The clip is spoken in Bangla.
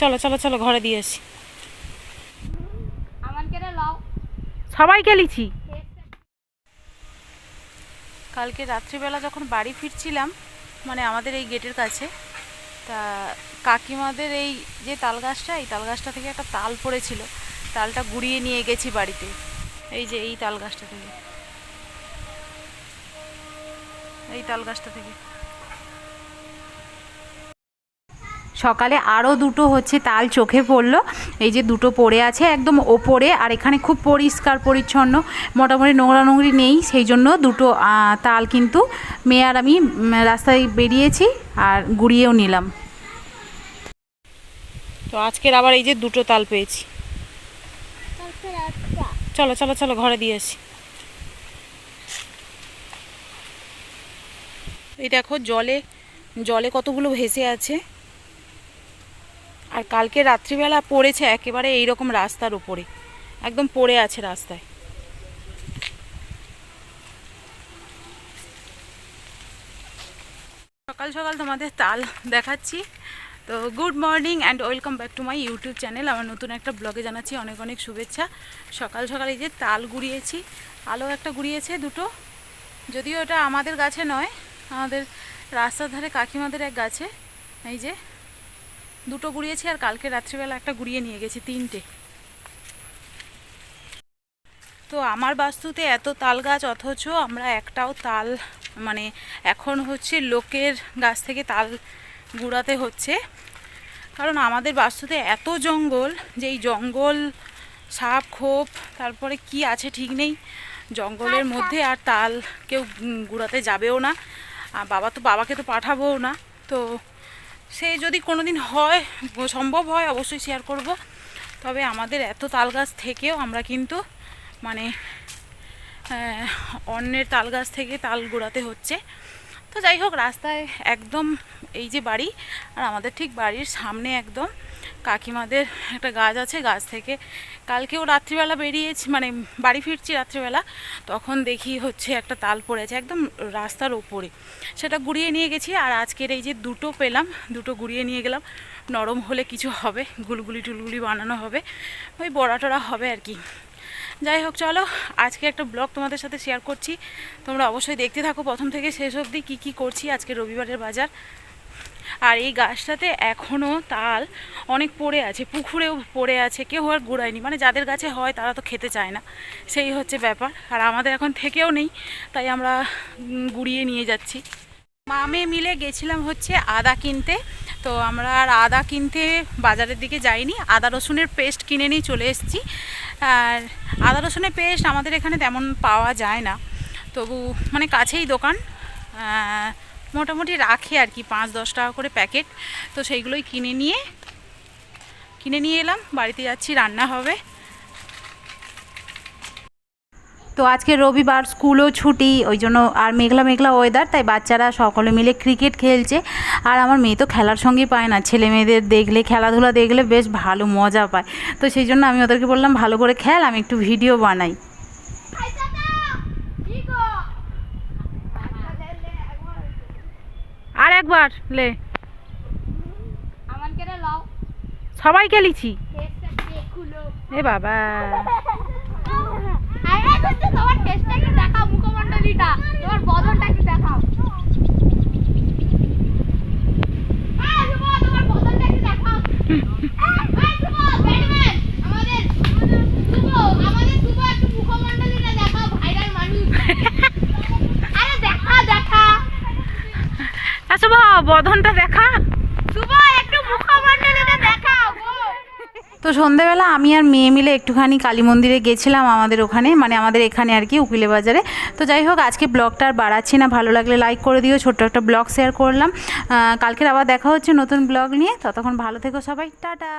চলো চলো চলো ঘরে দিয়ে আসি। সবাইকে লিছি কালকে রাত্রিবেলা যখন বাড়ি ফিরছিলাম মানে আমাদের এই গেটের কাছে তা কাকিমাদের এই যে তাল গাছটা এই তাল গাছটা থেকে একটা তাল পড়েছিল। তালটা গুড়িয়ে নিয়ে গেছি বাড়িতে। এই যে এই তাল গাছটা থেকে। এই তাল গাছটা থেকে। সকালে আরও দুটো হচ্ছে তাল চোখে পড়ল। এই যে দুটো পড়ে আছে একদম ওপরে আর এখানে খুব পরিষ্কার, পরিচ্ছন্ন। মোটামুটি নোংরা নোংরি নেই, সেই জন্য দুটো তাল কিন্তু মেয়ে আর আমি রাস্তায় বেরিয়েছি আর গুড়িয়েও নিলাম। তো আজকের আবার এই যে দুটো তাল পেয়েছি। চলো চলো চলো, ঘরে দিয়ে আসি। এই দেখো জলে জলে কতগুলো ভেসে আছে। আর কালকে রাত্রিবেলা পড়েছে একেবারে এই রকম রাস্তার উপরে। একদম পড়ে আছে রাস্তায়। সকাল সকাল তোমাদের তাল দেখাচ্ছি। তো good morning and welcome back to my YouTube channel. আমার নতুন একটা ব্লগে জানাচ্ছি অনেক অনেক শুভেচ্ছা। সকাল সকাল এই যে তাল গুড়িয়েছি, আলো একটা গুড়িয়েছে দুটো। যদিও এটা আমাদের গাছে নয়, আমাদের রাস্তার ধারে কাকিমাদের এক গাছে, এই যে দুটো গুড়িয়েছি আর কালকে রাত্রিবেলা একটা গুড়িয়ে নিয়ে গেছি, তিনটে। তো আমার বাস্তুতে এত তাল গাছ, অথচ আমরা একটাও তাল মানে এখন হচ্ছে লোকের গাছ থেকে তাল গুড়াতে হচ্ছে। কারণ আমাদের বাস্তুতে এত জঙ্গল, যে এই জঙ্গল, সাপ, খোপ, তারপরে কি আছে ঠিক নেই। জঙ্গলের মধ্যে আর তাল কেউ গুড়াতে যাবেও না। বাবা তো, বাবাকে তো পাঠাবোও না। তো সে যদি কোনো দিন হয়, সম্ভব হয়, অবশ্যই শেয়ার করব। তবে আমাদের এত তাল গাছ থেকেও আমরা কিন্তু মানে অন্যের তাল গাছ থেকে তাল গোড়াতে হচ্ছে। তো যাই হোক, রাস্তায় একদম এই যে বাড়ি, আর আমাদের ঠিক বাড়ির সামনে একদম কাকিমাদের একটা গাছ আছে, গাছ থেকে কালকেও রাত্রিবেলা বেরিয়েছি মানে বাড়ি ফিরছি রাত্রিবেলা, তখন দেখি হচ্ছে একটা তাল পড়েছে একদম রাস্তার ওপরে। সেটা গুড়িয়ে নিয়ে গেছি আর আজকের এই যে দুটো পেলাম, দুটো গুড়িয়ে নিয়ে গেলাম, নরম হলে কিছু হবে, গুলগুলি টুলগুলি বানানো হবে, ওই বড়া টড়া হবে আর কি। যাই হোক, চলো আজকে একটা ব্লগ তোমাদের সাথে শেয়ার করছি। তোমরা অবশ্যই দেখতে থাকো প্রথম থেকে শেষ অবধি কী কী করছি আজকে রবিবারের বাজার। আর এই গাছটাতে এখনও তাল অনেক পড়ে আছে, পুকুরেও পড়ে আছে, কেউ আর গুড়ায়নি। মানে যাদের গাছে হয় তারা তো খেতে চায় না। সেই হচ্ছে ব্যাপার। আর আমাদের এখন থেকেও নেই, তাই আমরা গুড়িয়ে নিয়ে যাচ্ছি। মামে মিলে গেছিলাম হচ্ছে আদা কিনতে। তো আমরা আর আদা কিনতে বাজারের দিকে যাইনি। আদা রসুনের পেস্ট কিনে নিয়ে চলে এসেছি। আর আদা রসুনের পেস্ট আমাদের এখানে তেমন পাওয়া যায় না। তবু মানে কাছেই দোকান। মোটামুটি রাখে আর কি, পাঁচ, দশ টাকা করে প্যাকেট। তো সেইগুলোই কিনে নিয়ে কিনে নিয়ে এলাম, বাড়িতে যাচ্ছি, রান্না হবে। তো আজকে রবিবার স্কুলও ছুটি, ওই জন্য আর মেঘলা মেঘলা ওয়েদার তাই বাচ্চারা সকলে মিলে ক্রিকেট খেলছে। আর আমার মেয়ে তো খেলার সঙ্গেই পায় না, ছেলে মেয়েদের দেখলে, খেলাধুলা দেখলে বেশ ভালো মজা পায়। তো সেই জন্য আমি ওদেরকে বললাম, ভালো করে খেল, আমি একটু ভিডিও বানাই আর একবার লে। সবাইকে লিছি। এ বাবা আরে করতে তোমার টেস্টটা কি দেখাও মুখমণ্ডলীটা তোমার বদনটা কি দেখাও হ্যাঁ শুভ তোমার বদনটা কি দেখাও হ্যাঁ শুভ ব্যাটম্যান আমাদের শুভ আমাদের শুভ একটু মুখমণ্ডলীটা দেখাও ভাইরাল মানুষ আরে দেখা দেখা আসো বধনটা দেখা তো সন্ধেবেলা আমি আর মেয়ে মিলে একটুখানি কালী মন্দিরে গেছিলাম আমাদের ওখানে মানে আমাদের এখানে আর কি উকিলে বাজারে। তো যাই হোক আজকে ব্লগটা আর বাড়াচ্ছি না ভালো লাগলে লাইক করে দিও ছোট্ট একটা ব্লগ শেয়ার করলাম। কালকের আবার দেখা হচ্ছে নতুন ব্লগ নিয়ে ততক্ষণ ভালো থেকো সবাই টাটা।